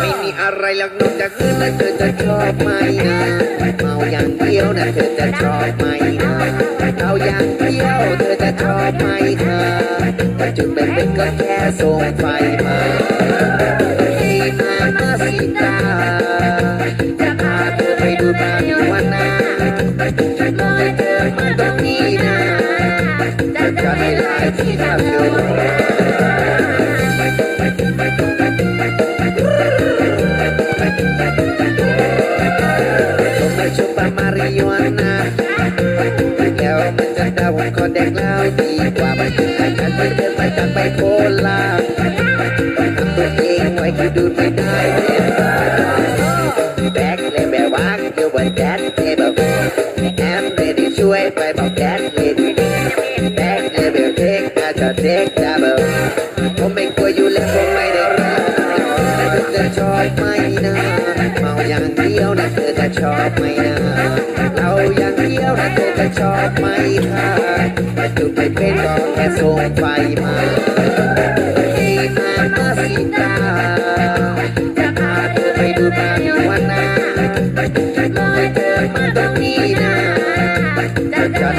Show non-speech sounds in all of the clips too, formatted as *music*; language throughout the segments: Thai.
ไม่มีอะไรหรอกนอกจากเงินและเธอจะชอบไหมนะเมาอย่างเดียวนะเธอจะชอบไหมนะเอาอย่างเดียวเธอจะชอบไหมคะแต่จุดเป็นเป็นก็แค่ส่งไฟมาที่มามาสิตาจะพาเธอ มาตรงนี้น แบกเลยแบเทคอาจจะเทคดับเบิลผมไม่กลัวอยู่แล้วผมไม่ได้รักแต่เธอจะชอบไหมนะเมาอย่างเดียวนะเธอจะชอบไหมนะเราอย่างเดียวนะเธอจะชอบไหมคะแต่จุดไม่เป็นก็แค่ส่งไฟมาที่มามาสิตาจะพาเธอไปดูบางวันนาให้เธอมาตรงนี้นะจะจะไ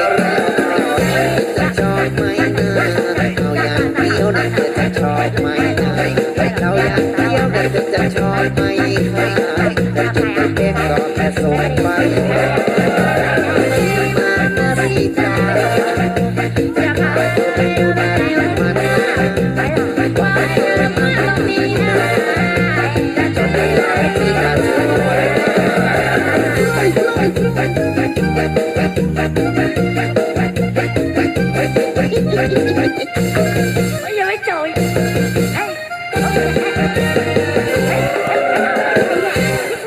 อย่างเดียวนจะชอบไหมคะแต่จุดไม่เป็นก็แค่ส่งไปมามาสิตาจะพาเธอไปดูบ้านมันว่าเธอมาตรงนี้นะจะไม่ไล่ที่เราอยู่ Thank *laughs* you.